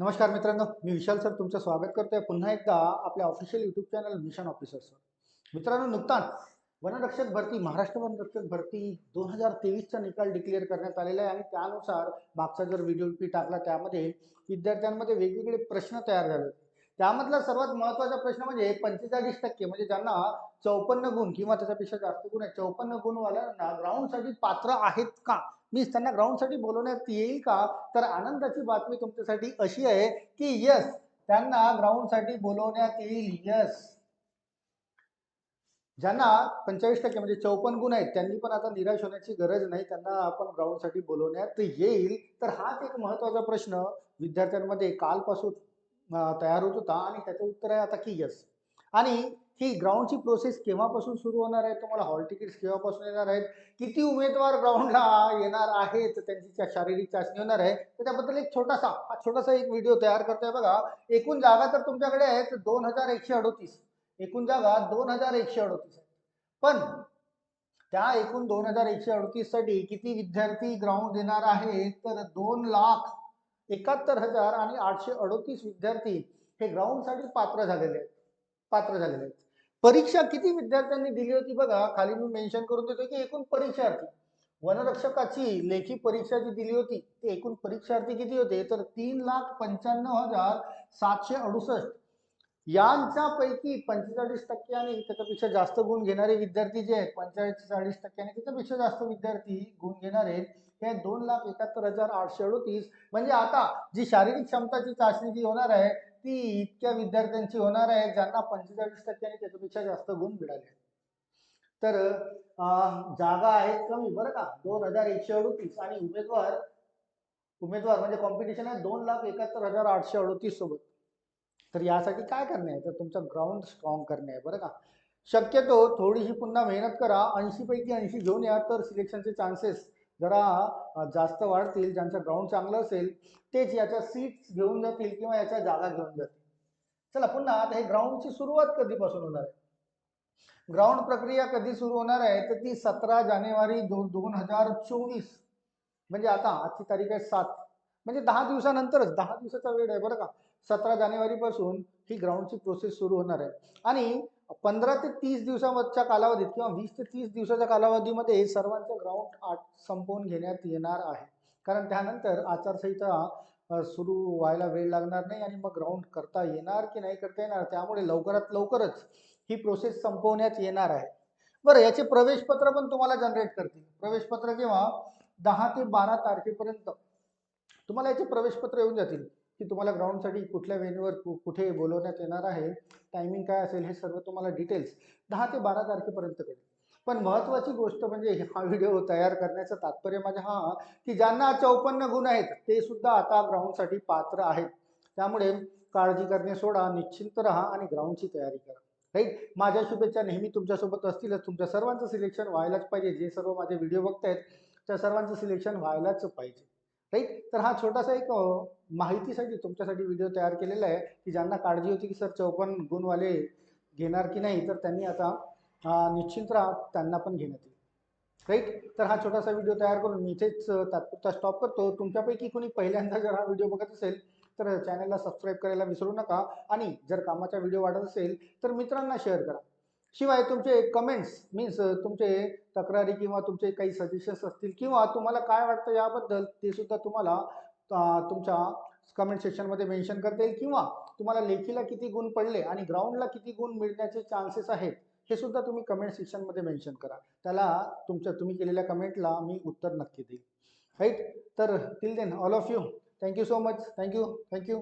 नमस्कार मित्रांनो मी विशाल सर तुमचं स्वागत करतोय. पुन्हा एकदा आपल्या official YouTube channel mission officer sir. मित्रांनो नुकताच वनरक्षक भरती महाराष्ट्र वनरक्षक भरती दोन हजार तेवीसचा निकाल डिक्लेअर करण्यात आलेला आहे. आणि त्यानुसार मागचा जर व्हिडिओ पी टाकला त्यामध्ये विद्यार्थ्यांमध्ये वेगवेगळे प्रश्न तयार झाले. होते. त्यामधला सर्वात महत्त्वाचा प्रश्न म्हणजे पंचेचाळीस टक्के म्हणजे ज्यांना चौपन्न गुण किंवा त्याच्यापेक्षा जास्त गुण आहे चौपन्न गुणवाल्यांना ग्राउंडसाठी पात्र आहेत का? मीन्स त्यांना ग्राउंडसाठी बोलवण्यात येईल का? तर आनंदाची बातमी तुमच्यासाठी अशी आहे की यस त्यांना ग्राउंडसाठी बोलवण्यात येईल यस ज्यांना पंचेचाळीस टक्के म्हणजे चौपन्न गुण आहेत त्यांनी पण आता निराश होण्याची गरज नाही त्यांना आपण ग्राउंडसाठी बोलवण्यात येईल. तर हाच एक महत्त्वाचा प्रश्न विद्यार्थ्यांमध्ये कालपासून तयार होत होता आणि त्याचं उत्तर आहे आता की यस आणि ही ग्राउंडची प्रोसेस केव्हापासून सुरू होणार आहे? तुम्हाला हॉल तिकीट्स केव्हापासून येणार आहेत? किती उमेदवार ग्राउंडला येणार आहेत? त्यांची शारीरिक चाचणी होणार आहे तर त्याबद्दल एक छोटासा हा छोटासा एक व्हिडिओ तयार करतोय बघा. एकूण जागा तर तुमच्याकडे आहेत दोन हजार एकशे अडोतीस. एकूण जागा दोन हजार एकशे अडोतीस आहेत. पण त्या एकूण दोन हजार एकशे अडोतीससाठी किती विद्यार्थी ग्राउंड देणार आहेत? तर दोन लाख एकाहत्तर हजार आणि आठशे अडोतीस विद्यार्थी हे ग्राउंडसाठी पात्र झालेले आहेत. पात्र झालेले आहेत. परीक्षा किती विद्यार्थ्यांनी दिली होती बघा? खाली मी मेन्शन करून देतो की एकूण परीक्षार्थी. वनरक्षकाची लेखी परीक्षा जी दिली होती ते एकूण परीक्षार्थी किती होते? तर तीन लाख पंच्याण्णव हजार सातशे अडुसष्ट. यांच्यापैकी पंचेचाळीस टक्क्यांनी त्याच्यापेक्षा जास्त गुण घेणारे विद्यार्थी जे आहेत पंचेचाळीस टक्के आणि त्याच्यापेक्षा जास्त विद्यार्थी गुण घेणारे हे दोन लाख एकाहत्तर हजार आठशे अडोतीस. म्हणजे आता जी शारीरिक क्षमताची चाचणी जी होणार आहे ती इतक्या विद्यार्थ्यांची होणार आहे ज्यांना पंचेचाळीस टक्क्यांनी त्याच्यापेक्षा जास्त गुण मिळाले तर जागा आहेत कमी बरं का? दोन हजार एकशे अडोतीस आणि उमेदवार उमेदवार म्हणजे कॉम्पिटिशन आहे दोन लाख एकाहत्तर हजार आठशे अडोतीस सोबत. तर यासाठी काय करणे आहे? तर तुमचं ग्राउंड स्ट्रॉंग करणे आहे बरं का? शक्यतो थोडीशी पुन्हा मेहनत करा. ऐंशीपैकी ऐंशी घेऊन या तर सिलेक्शनचे चान्सेस जरा जास्त वाढतील. ज्यांचं ग्राउंड चांगलं असेल तेच याच्या सीट्स घेऊन जातील किंवा याच्या जागा घेऊन जातील. चला पुन्हा आता हे ग्राउंडची सुरुवात कधीपासून होणार आहे? ग्राउंड प्रक्रिया कधी सुरू होणार आहे? तर ती सतरा जानेवारी दोन दोन हजार चोवीस. म्हणजे आता आजची तारीख आहे सात. म्हणजे दहा दिवसानंतरच दहा दिवसाचा वेळ आहे बरं का? सतरा जानेवारीपासून ही ग्राउंडची प्रोसेस सुरू होणार आहे. आणि पंधरा ते तीस दिवसाच्या कालावधीत किंवा वीस ते तीस दिवसाच्या कालावधीमध्ये सर्वांचं ग्राउंड आट संपवून घेण्यात येणार आहे. कारण त्यानंतर आचारसंहिता सुरू व्हायला वेळ लागणार नाही आणि मग ग्राउंड करता येणार की नाही करता येणार त्यामुळे लवकरात लवकरच ही प्रोसेस संपवण्यात येणार आहे. बरं याचे प्रवेशपत्र पण तुम्हाला जनरेट करतील. प्रवेशपत्र किंवा दहा ते बारा तारखेपर्यंत तुम्हाला याचे प्रवेशपत्र येऊन जातील. की तुम्हाला ग्राउंडसाठी कुठल्या वेन्यूवर कु कुठे बोलवण्यात येणार आहे टायमिंग काय असेल हे सर्व तुम्हाला डिटेल्स दहा ते बारा तारखेपर्यंत कळेल. पण महत्त्वाची गोष्ट म्हणजे हा व्हिडिओ तयार करण्याचं तात्पर्य माझ्या हा की ज्यांना चौपन्न गुण आहेत ते सुद्धा आता ग्राउंडसाठी पात्र आहेत. त्यामुळे काळजी करणे सोडा निश्चिंत राहा आणि ग्राउंडची तयारी करा. राईट? माझ्या शुभेच्छा नेहमी तुमच्यासोबत असतीलच. तुमच्या सर्वांचं सिलेक्शन व्हायलाच पाहिजे. जे सर्व माझे व्हिडिओ बघतायत त्या सर्वांचं सिलेक्शन व्हायलाच पाहिजे. राईट तर हा छोटासा एक माहितीसाठी तुमच्यासाठी व्हिडिओ तयार केलेला आहे की ज्यांना काळजी होती की सर चौपन्न गुणवाले घेणार की नाही? तर त्यांनी आता निश्चिंत राहा त्यांना पण घेण्यात येईल राईट तर हा छोटासा व्हिडिओ तयार करून मी इथेच तात्पुरता स्टॉप करतो. तुमच्यापैकी कोणी पहिल्यांदा जर हा व्हिडिओ बघत असेल तर चॅनलला सबस्क्राईब करायला विसरू नका. आणि जर कामाचा व्हिडिओ वाटत असेल तर मित्रांना शेअर करा. शिवाय तुमचे कमेंट्स मीन्स तुमचे तक्रारी किंवा तुमचे काही सजेशन्स असतील किंवा तुम्हाला काय वाटतं याबद्दल ते सुद्धा तुम्हाला तुमच्या कमेंट सेक्शनमध्ये मेन्शन करता येईल. किंवा तुम्हाला लेखीला किती गुण पडले आणि ग्राउंडला किती गुण मिळण्याचे चान्सेस आहेत हे सुद्धा तुम्ही कमेंट सेक्शनमध्ये मेन्शन करा. त्याला तुमच्या तुम्ही केलेल्या कमेंटला मी उत्तर नक्की देईल. राईट तर till then all of you thank you so much thank you thank you